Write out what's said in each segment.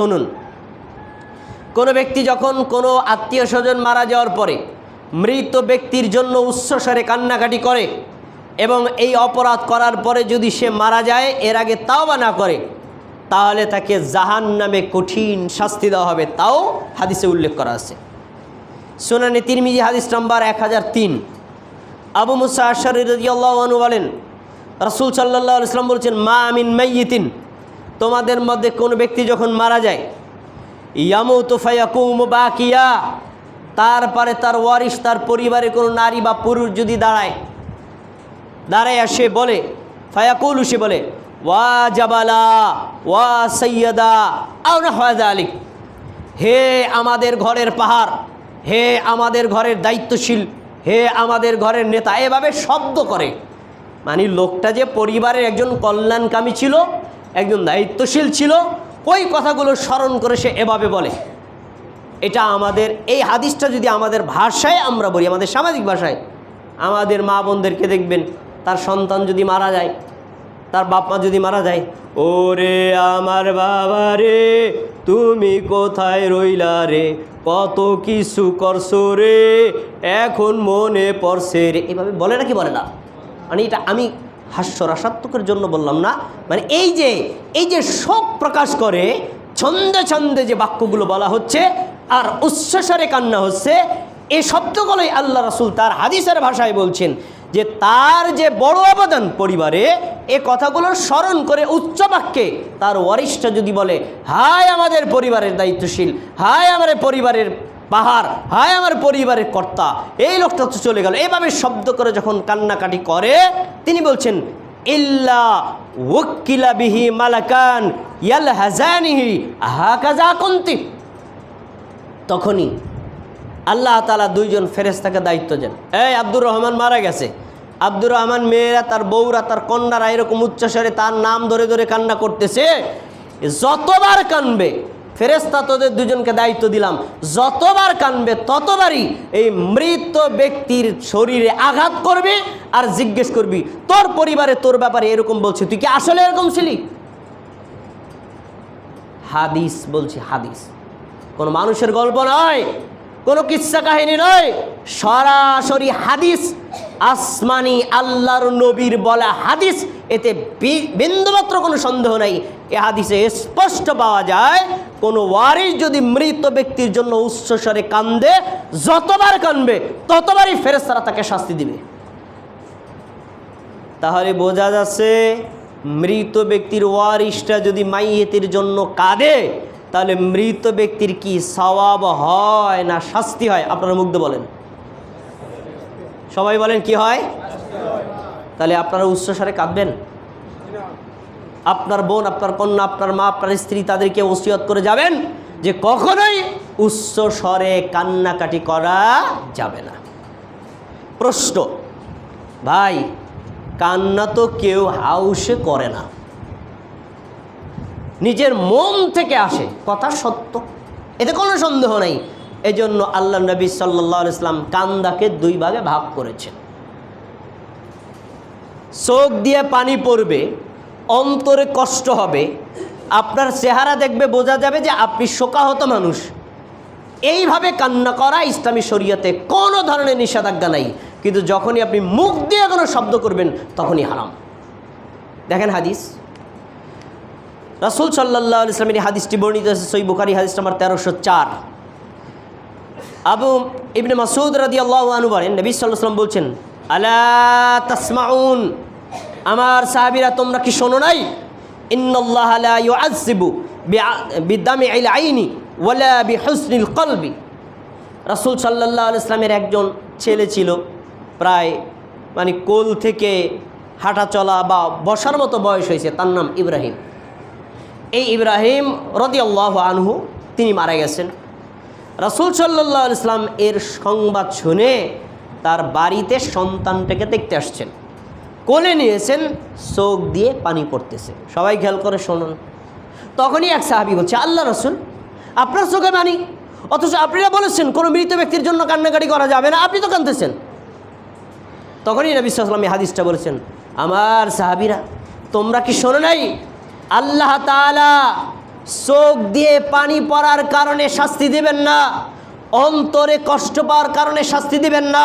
শুনুন। কোনো ব্যক্তি যখন কোনো আত্মীয় স্বজন মারা যাওয়ার পরে মৃত ব্যক্তির জন্য উচ্চস্বরে কান্নাকাটি করে এবং এই অপরাধ করার পরে যদি সে মারা যায়, এর আগে তাও বা না করে, তাহলে তাকে জাহান নামে কঠিন শাস্তি দেওয়া হবে। তাও হাদিসে উল্লেখ করা আছে। সুনানি তিরমিজি হাদিস নাম্বার এক হাজার তিন। আবু মুসা আশারি রাজিয়াল্লাহনু বলেন, রাসুল সাল্লাহ ইসলাম বলছেন, মা আমিন মাইয়িতিন। তোমাদের মধ্যে কোনো ব্যক্তি যখন মারা যায় ইয়ামু তোফায়াকুম বাকিয়া, তারপরে তার ওয়ারিস তার পরিবারে কোনো নারী বা পুরুষ যদি দাঁড়ায় দাঁড়ায় সে বলে, ফায়াকুল সে বলে, ওয়া জাবালা, ওয়া সৈয়দা আউনা হয়াদা আলিক হে আমাদের ঘরের পাহাড়, হে আমাদের ঘরের দায়িত্বশীল, হে আমাদের ঘরের নেতা। এভাবে শব্দ করে। মানে লোকটা যে পরিবারের একজন কল্যাণকামী ছিল একজন দায়িত্বশীল ছিল, ওই কথাগুলো স্মরণ করে সে এভাবে বলে, এটা আমাদের, এই হাদিসটা যদি আমাদের ভাষায় আমরা বলি, আমাদের সামাজিক ভাষায়, আমাদের মা বোনদেরকে দেখবেন, তার সন্তান যদি মারা যায়, তার বাপ মা যদি মারা যায়, ওরে আমার বাবা রে, তুমি কোথায় রইলা রে, কত কিছু করছ রে, এখন মনে পড়ছে রে। এভাবে বলে না কি বলে না? মানে এটা আমি হাস্যরসাত্মকের জন্য বললাম না। মানে এই যে এই যে শোক প্রকাশ করে, ছন্দে ছন্দে যে বাক্যগুলো বলা হচ্ছে, আর উচ্ছ্বাসরে কান্না হচ্ছে এই শব্দগুলোই আল্লাহ রাসুল তার হাদিসের ভাষায় বলছেন যে তার যে বড় অবদান পরিবারে, এ কথাগুলো স্মরণ করে উচ্চ বাক্যে তার ওয়ারিশটা যদি বলে, হায় আমাদের পরিবারের দায়িত্বশীল, হায় আমাদের পরিবারের পাহাড়। হায় আমার পরিবারের কর্তা, এই লোকটা তো চলে গেল। এভাবে শব্দ করে যখন কান্নাকাটি করে, তিনি বলছেন, ইল্লা ওকিলা বিহি মালাকান হাজানিহি তখনই আল্লাহ তালা দুইজন ফেরেস্তাকে দায়িত্ব দেন। এই আব্দুর রহমান মারা গেছে। আব্দুর রহমান মেয়েরা, তার বউরা, তার কন্যারা এরকম উচ্চস্বরে তার নাম ধরে ধরে কান্না করতেছে। যতবার কানবে ফেরেস্তা তোদের দুজনকে দায়িত্ব দিলাম। যতবার কানবে ততবারই এই মৃত ব্যক্তির শরীরে আঘাত করবে আর জিজ্ঞেস করবি, তোর পরিবারে তোর ব্যাপারে এরকম বলছে, তুই কি আসলে এরকম ছিলি? হাদিস বলছি, হাদিস। কোনো মানুষের গল্প নয়, কোনো কিচ্ছা কাহিনী নয়, সরাসরি হাদিস। আসমানি আল্লাহর নবীর বলা হাদিস, এতে বিন্দুমাত্র কোনো সন্দেহ নাই। এ হাদিসে স্পষ্ট পাওয়া যায়, কোনো ওয়ারিস যদি মৃত ব্যক্তির জন্য উচ্চস্বরে কান্দে, যতবার কানবে, ততবারই ফেরেস্তারা তাকে শাস্তি দিবে। তাহলে বোঝা যাচ্ছে, মৃত ব্যক্তির ওয়ারিসটা যদি মাইয়েতের জন্য কাঁদে, তাহলে মৃত ব্যক্তির কি সওয়াব হয় না শাস্তি হয়? আপনারা মুগ্ধ বলেন। সবাই বলেন কি হয়? তাহলে আপনারা উচ্চস্বরে কাঁদবেন? আপনার বোন, আপনার কন্যা, আপনার মা, আপনার স্ত্রী তাদেরকে ওসিয়ত করে যাবেন যে কখনোই উচ্চ স্বরে কান্নাকাটি করা যাবে না। প্রশ্ন, ভাই, কান্না তো কেউ হাউসে করে না। নিজের মন থেকে আসে, কথা সত্য। এতে কোনো সন্দেহ নাই। এজন্য আল্লাহ নবী সাল্লাহ ইসলাম কান্দাকে দুই ভাগে ভাগ করেছেন। চোখ দিয়ে পানি পড়বে অন্তরে কষ্ট হবে, আপনার চেহারা দেখবে, বোঝা যাবে যে আপনি শোকাহত মানুষ। এইভাবে কান্না করা ইসলামী শরীয়তে কোনো ধরনের নিষেধাজ্ঞা নাই। কিন্তু যখনই আপনি মুখ দিয়ে কোনো শব্দ করবেন, তখনই হারাম। দেখেন হাদিস। রাসুল সাল্লাহ ইসলামের হাদিসটি বর্ণিত আছে সই বুখারি, হাদিস নাম্বার তেরোশো চার। আবু ইবনে মাসুদ রাদি আল্লাহ আনু বলেন, নবী সাল্লাম বলছেন, আলা তাসমাউন। আমার সাহাবিরা, তোমরা কি শোনো নাই? ইউআযিবু বিদামি আইল আইনি ওয়ালা বিহুসনিল কলবি। রাসূল আলাইহি ইসলামের একজন ছেলে ছিল, প্রায় মানে কোল থেকে হাঁটা চলা বা বসার মতো বয়স হয়েছে, তার নাম ইব্রাহিম। এই ইব্রাহিম রদিয়াল্লাহ আনহু, তিনি মারা গেছেন। রাসুল সাল্লাহ ইসলাম এর সংবাদ শুনে তার বাড়িতে সন্তানটাকে দেখতে আসছেন। কোলে নিয়েছেন চোখ দিয়ে পানি পড়তেছে। সবাই খেয়াল করে শুনুন। তখনই এক সাহাবি বলছে, আল্লাহ রসুল, আপনার চোখে পানি? অথচ আপনারা বলেছেন কোনো মৃত ব্যক্তির জন্য কান্নাকাটি করা যাবে না, আপনি তো কাঁদতেছেন। তখনই নবী সাল্লাম হাদিসটা বলেছেন, আমার সাহাবিরা, তোমরা কি শোনো নাই? আল্লাহ তাআলা চোখ দিয়ে পানি পড়ার কারণে শাস্তি দেবেন না, অন্তরে কষ্ট পাওয়ার কারণে শাস্তি দেবেন না,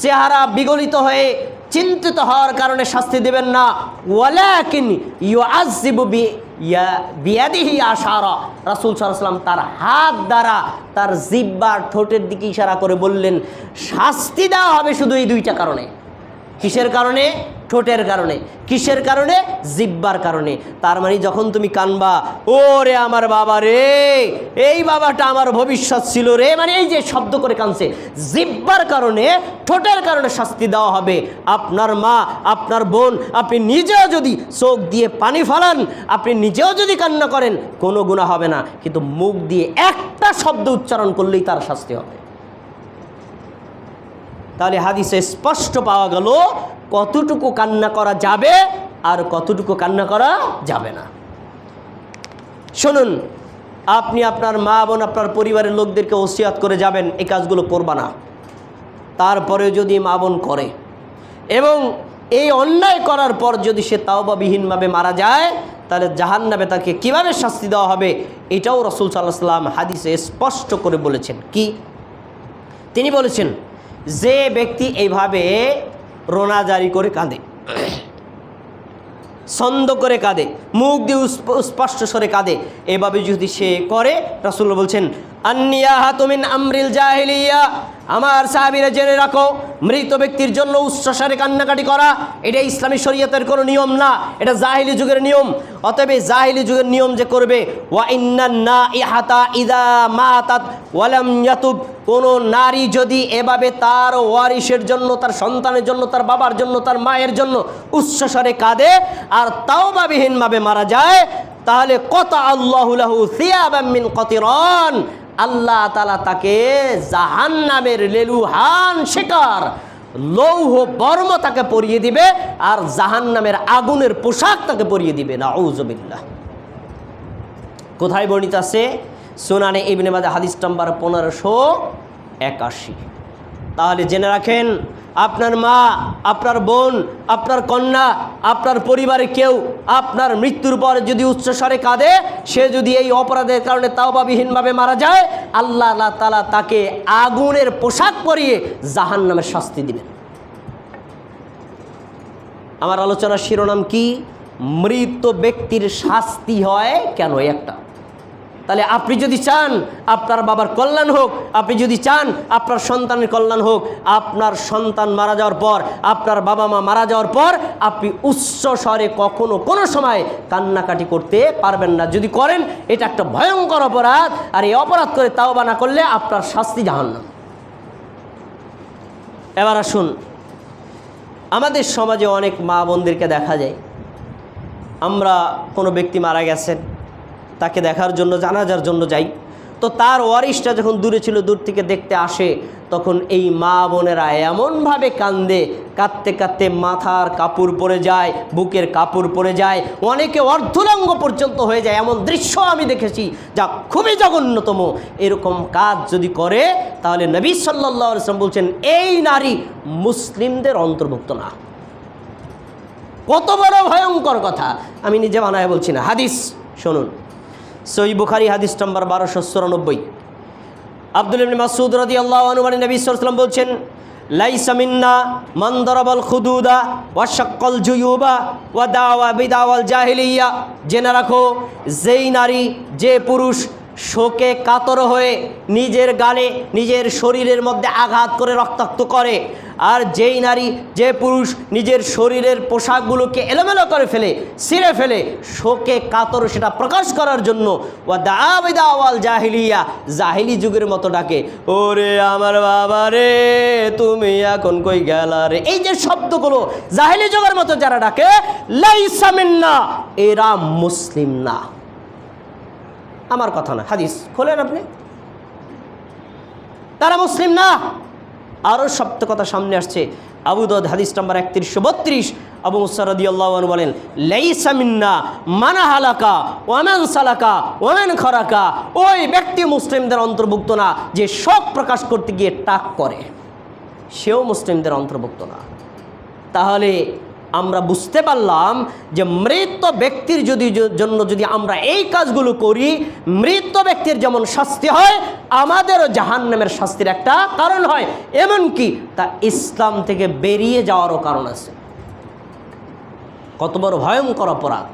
চেহারা বিগলিত হয়ে চিন্তিত হওয়ার কারণে শাস্তি দেবেন না। ওয়ালাকিন ইউ আশারা। রাসূল সাল্লাম তার হাত দ্বারা তার জিব্বার ঠোঁটের দিকে ইশারা করে বললেন, শাস্তি দেওয়া হবে শুধু এই দুইটা কারণে। কিসের কারণে? ঠোঁটের কারণে। কিসের কারণে? জিব্বার কারণে। তার মানে যখন তুমি কানবা ও রে আমার বাবা রে, এই বাবাটা আমার ভবিষ্যৎ ছিল রে মানে এই যে শব্দ করে কানছে। জিব্বার কারণে, ঠোঁটের কারণে শাস্তি দেওয়া হবে। আপনার মা, আপনার বোন, আপনি নিজেও যদি চোখ দিয়ে পানি ফালান, আপনি নিজেও যদি কান্না করেন, কোনো গুণা হবে না। কিন্তু মুখ দিয়ে একটা শব্দ উচ্চারণ করলেই তার শাস্তি হবে। তাহলে হাদিসে স্পষ্ট পাওয়া গেল কতটুকু কান্না করা যাবে আর কতটুকু কান্না করা যাবে না। শুনুন, আপনি আপনার মা বোন, আপনার পরিবারের লোকদেরকে ওসিয়াত করে যাবেন, এই কাজগুলো করবা না। তারপরে যদি মা বোন করে এবং এই অন্যায় করার পর যদি সে তাওবাবিহীনভাবে মারা যায়, তাহলে জাহান্নাবে তাকে কীভাবে শাস্তি দেওয়া হবে, এটাও রসুল সাল্লাহ সাল্লাম হাদিসে স্পষ্ট করে বলেছেন। কি? তিনি বলেছেন যে ব্যক্তি এইভাবে রোনা জারি করে কাঁদে, ছন্দ করে কাঁদে, মুখ দিয়ে স্পষ্ট স্বরে কাঁদে, এভাবে যদি সে করে রাসুল্লাহ বলছেন আন্নিয়া হাতুমিন আমরিল জাহিলিয়া। আমার সাহাবিরা জেনে রাখো, মৃত ব্যক্তির জন্য উচ্চস্বরে কান্নাকাটি করা, এটা ইসলামী শরীয়তের কোনো নিয়ম না, এটা জাহিলি যুগের নিয়ম। অতএব জাহিলি যুগের নিয়ম যে করবে, ওয়া ওয়ালাম কোনো নারী যদি এভাবে তার ওয়ারিসের জন্য, তার সন্তানের জন্য, তার বাবার জন্য, তার মায়ের জন্য উচ্চস্বরে কাঁদে আর তাওবাবিহীনভাবে মারা যায়, তাহলে কত আল্লাহুলাহু সিয়াবামিন কতিরন। আল্লাহ তালা তাকে জাহান নামের লেলুহান শিকার, লৌহ বর্ম তাকে পরিয়ে দিবে আর জাহান নামের আগুনের পোশাক তাকে পরিয়ে দিবে। না ঔজবিল্লাহ কোথায় বর্ণিত আছে? সোনানে ইবনে মাদে হাদিস নাম্বার পনেরোশো একাশি। তাহলে জেনে রাখেন, আপনার মা, আপনার বোন, আপনার কন্যা, আপনার পরিবারে কেউ আপনার মৃত্যুর পর যদি উচ্চস্বরে কাঁদে, সে যদি এই অপরাধের কারণে তাও তাওবাবিহীনভাবে মারা যায়, আল্লাহ তালা তাকে আগুনের পোশাক পরিয়ে জাহান নামের শাস্তি দিবেন। আমার আলোচনার শিরোনাম কি? মৃত ব্যক্তির শাস্তি হয় কেন? একটা। তাহলে আপনি যদি চান আপনার বাবার কল্যাণ হোক, আপনি যদি চান আপনার সন্তানের কল্যাণ হোক, আপনার সন্তান মারা যাওয়ার পর, আপনার বাবা মা মারা যাওয়ার পর, আপনি উচ্চ স্বরে কখনো কোনো সময় কান্নাকাটি করতে পারবেন না। যদি করেন, এটা একটা ভয়ঙ্কর অপরাধ। আর এই অপরাধ করে তাও বা না করলে আপনার শাস্তি জাহান্নাম। এবার আসুন, আমাদের সমাজে অনেক মা বোনদেরকে দেখা যায়। আমরা কোনো ব্যক্তি মারা গেছেন তাকে দেখার জন্য, জানাজার জন্য যাই। তো তার ওয়ারিশটা যখন দূরে ছিল, দূর থেকে দেখতে আসে, তখন এই মা বোনেরা এমনভাবে কান্দে, কাঁদতে কাঁদতে মাথার কাপড় পরে যায়, বুকের কাপড় পরে যায়, অনেকে অর্ধলঙ্গ পর্যন্ত হয়ে যায়। এমন দৃশ্য আমি দেখেছি যা খুবই জঘন্যতম। এরকম কাজ যদি করে, তাহলে নবী সাল্লাহ ইসলাম বলছেন, এই নারী মুসলিমদের অন্তর্ভুক্ত না। কত বড় ভয়ঙ্কর কথা। আমি নিজে বানায় বলছি না। হাদিস, শুনুন। সই বুখারি হাদিস নম্বর বারোশো চুরানব্বই। আব্দুল ইবনে মাসুদ রাদি আল্লাহ আনুমানী নবী সাল্লাম বলছেন লাইসামিন্না মন্দরবল মান খুদুদা ওয়া জুয়ুবা ওয়া দাওয়া বিদাওয়াল জাহিলিয়া। জেনে রাখো, যেই নারী, যে পুরুষ শোকে কাতর হয়ে নিজের গালে, নিজের শরীরের মধ্যে আঘাত করে রক্তাক্ত করে। আর যেই নারী, যে পুরুষ নিজের শরীরের পোশাকগুলোকে এলোমেলো করে ফেলে, ছিঁড়ে ফেলে, শোকে কাতর সেটা প্রকাশ করার জন্য ওয়া দাওয়াল জাহিলিয়া, জাহিলি যুগের মতো ডাকে, ওরে আমার বাবা রে, তুমি এখন কই গেলা রে? এই যে শব্দগুলো জাহিলি যুগের মতো যারা ডাকে লাইসামিন্না এরা মুসলিম না। আমার কথা না। হাদিস, খোলেন আপনি? তারা মুসলিম না। আরও সপ্ত কথা সামনে আসছে। আবু দদ হাদিস নাম্বার একত্রিশশো বত্রিশ। আবু মুসারদি আল্লাহ বলেন লেইসামিন্না মানা হালাকা ওয়ামান সালাকা ওয়ামেন খরাকা। ওই ব্যক্তি মুসলিমদের অন্তর্ভুক্ত না, যে শোক প্রকাশ করতে গিয়ে টাক করে। সেও মুসলিমদের অন্তর্ভুক্ত না। তাহলে আমরা বুঝতে পারলাম যে মৃত ব্যক্তির যদি জন্য যদি আমরা এই কাজগুলো করি, মৃত ব্যক্তির যেমন শাস্তি হয়, আমাদেরও জাহান নামের শাস্তির একটা কারণ হয়। এমনকি তা ইসলাম থেকে বেরিয়ে যাওয়ারও কারণ আছে। কত বড় ভয়ঙ্কর অপরাধ।